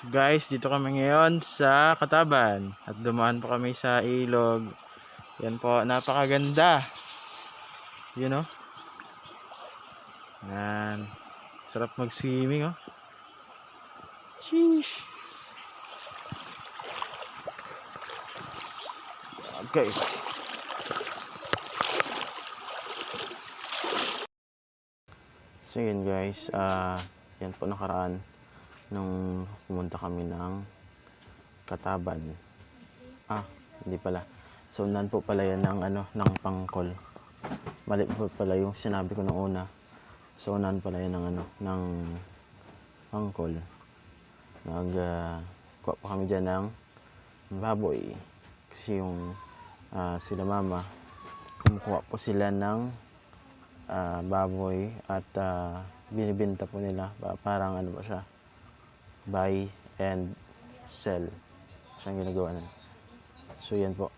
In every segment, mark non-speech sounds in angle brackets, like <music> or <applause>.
So guys, dito kami ngayon sa Kataban. At dumaan po kami sa ilog. Yan po, napakaganda. You know? Yan. Sarap mag-swimming, oh. Sheesh. Okay. So yun guys, ah yan po nakaraan nung pumunta kami ng Kataban. Ah, hindi pala. So nan po pala yan ng ano, ng pangkol. Mali po pala yung sinabi ko nung una. So nan pala yan ng ano, ng pangkol. Nag ah, kuha pa kami dyan ng baboy. Kasi yung ah, sila mama, kumukuha po sila ng ah, baboy at ah, binibenta po nila Pa- parang ano ba siya buy and sell. Siyang ginagawa nun. So yan po.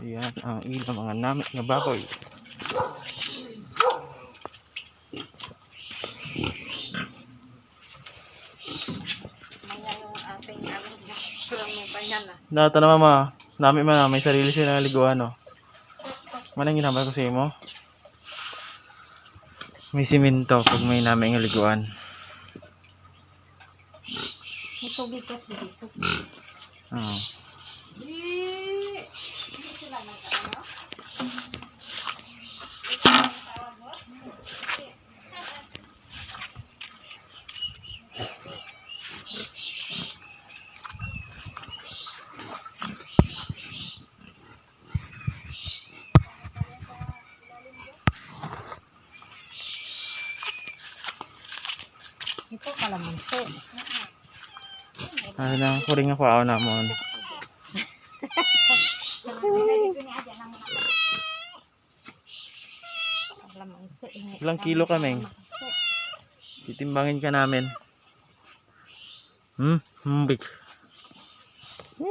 Yan ang ilang mga namit na baboy Data na mama, nami man may sarili sila liguan no. Manang ginambal ko sa imo. May simento pag may nami nga liguan. May tubig ka dito. Oo. Ito kalamansi. Ano lang kuring ako ako na mo. Kalamansi. Ilang kilo kaming? Titimbangin ka namin. Hmm? Hmm, big. So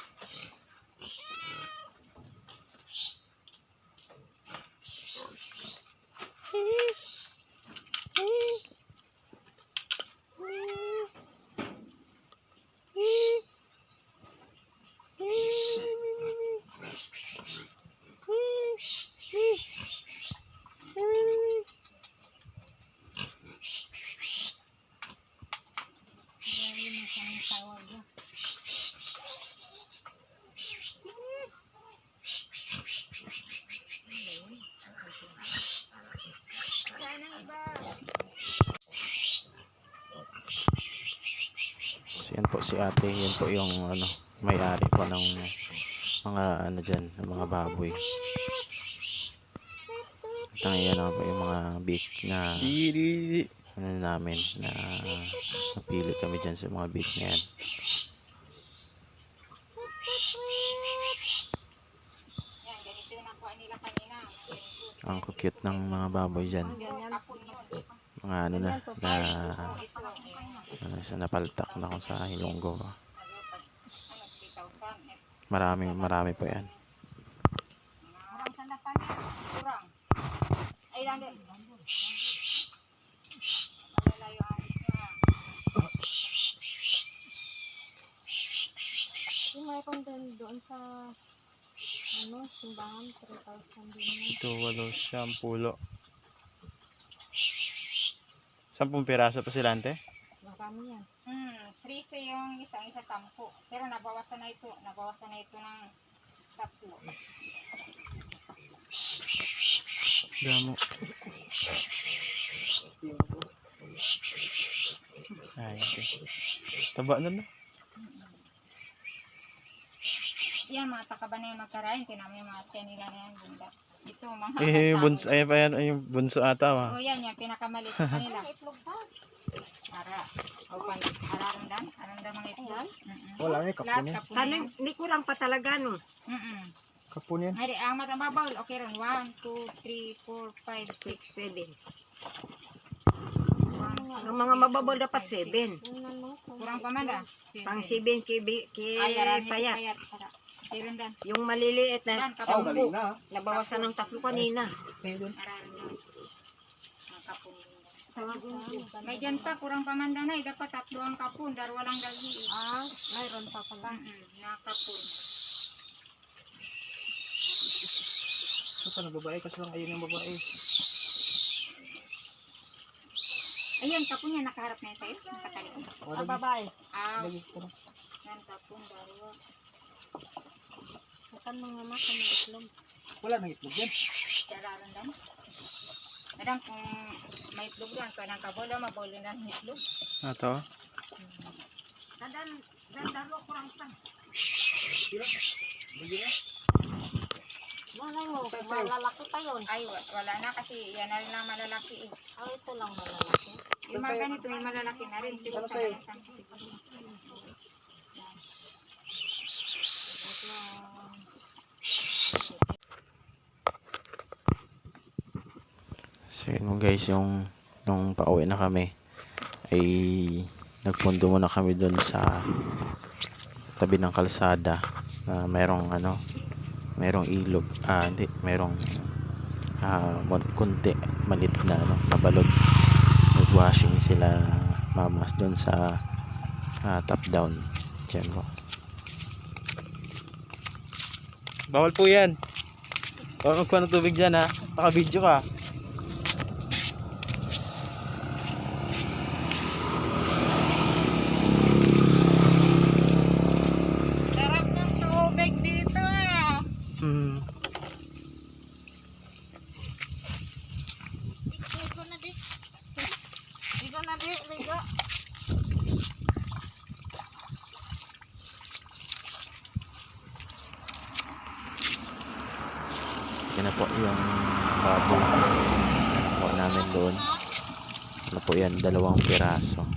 Yan po si ate, yan po yung ano, may-ari po ng mga ano dyan, mga baboy. At ang yan po yung mga beef na ano namin na napili kami dyan sa mga beef na yan. Ang cute ng mga baboy dyan. Mga ano na, na ano, sa napaltak na kung sa Hilonggo. 3,000. Marami, marami po yan. Yung may content doon sa ano, simbahan, 3,000 din yun. Ito. Sampung piraso pa sila, ante? Marami yan. Hmm, 13 yung isang isa sampu. Pero nabawasan na ito. Nabawasan na ito ng tatlo. Damo. Ay, okay. Taba na na. Yan, mga takaba na yung magkarain. Tinami yung mga tiyan nila na yan. Bunda. Ito, mga Eh, <laughs> bunso, ay pa yan, ay, yung bunso ata, ah. O yan, yung pinakamaliit kanila. <laughs> Para O pan, araramdan? Araramdan mga? Mm-mm. Wala na, kapon yan. yan. hindi kulang pa talaga no. Mm-mm. Kapon yan. Ang matambabaw. Okay ron. 1, 2, 3, 4, 5, 6, 6, 7. 1, Ang mga mababaw dapat 7. Kurang pa man da? Pang 7 kay, payat. Yung maliliit na galing na. nabawasan ng tatlo kanina. Meron. May dyan pa, kurang pa man danay. Dapat tatlo ang kapon. Darwa lang dagi. Ah, mayroon pa pala. Mm-mm. Nakapon. Ito na babae kasi lang ayun yung babae. Ayan, kapon niya. Nakaharap na yun sa'yo. Nakatalikod. O, Ah, lagi. babae. Aw. Lagi ko na. Yan, kapon. Darwa. Bukan mga mata ng itlog. Wala nang itlog yan. Dararan lang. Kadang kung may itlog doon, kadang kabola, mabolo na ng itlog. Ito. Kadan, dan daro kurang pa. Malay mo, malalaki pa yun. Ay, wa- wala na kasi yan na rin lang malalaki eh. Ah, ito lang malalaki. Yung mga ganito, may malalaki na rin. Siguro sa kanya sa So yun mo guys, yung nung pauwi na kami ay nagpundo muna kami doon sa tabi ng kalsada na merong ano, merong ilog, ah hindi, merong ah kunti, malit na ano, na balod. Nagwashing sila mamas doon sa ah, top down. Diyan mo. Bawal po yan. Bawal magkuha ng tubig dyan ha. Naka-video ka. Sarap ng tubig dito ah. Hmm. Ligo na di. Ligo na di, ligo. Yan na po yung baboy na nakuha namin doon. Ano po yan, dalawang piraso.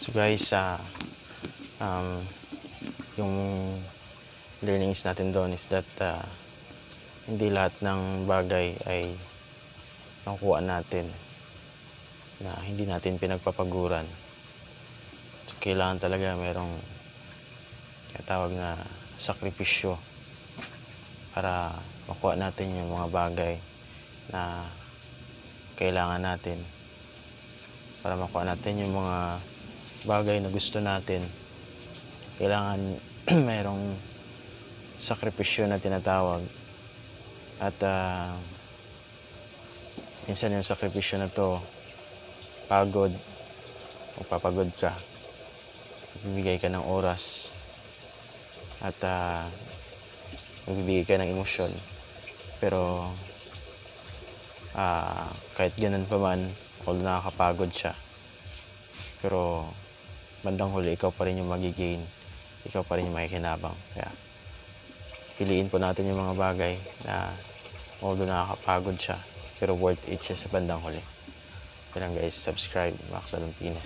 So guys, ah um, yung learnings natin doon is that ah, hindi lahat ng bagay ay nakukuha natin na hindi natin pinagpapaguran. So, kailangan talaga merong tawag na sakripisyo para makuha natin yung mga bagay na kailangan natin para makuha natin yung mga bagay na gusto natin kailangan <clears throat> mayroong sakripisyo na tinatawag at ah, minsan yung sakripisyo na to pagod magpapagod ka bibigay ka ng oras at ah, magbibigay ka ng emosyon. Pero, ah, kahit ganun pa man, although nakakapagod siya, pero bandang huli, ikaw pa rin yung magigain. Ikaw pa rin yung makikinabang. Kaya, piliin po natin yung mga bagay na although nakakapagod siya, pero worth it siya sa bandang huli. Kaya lang guys, subscribe, Max Dalumpinas.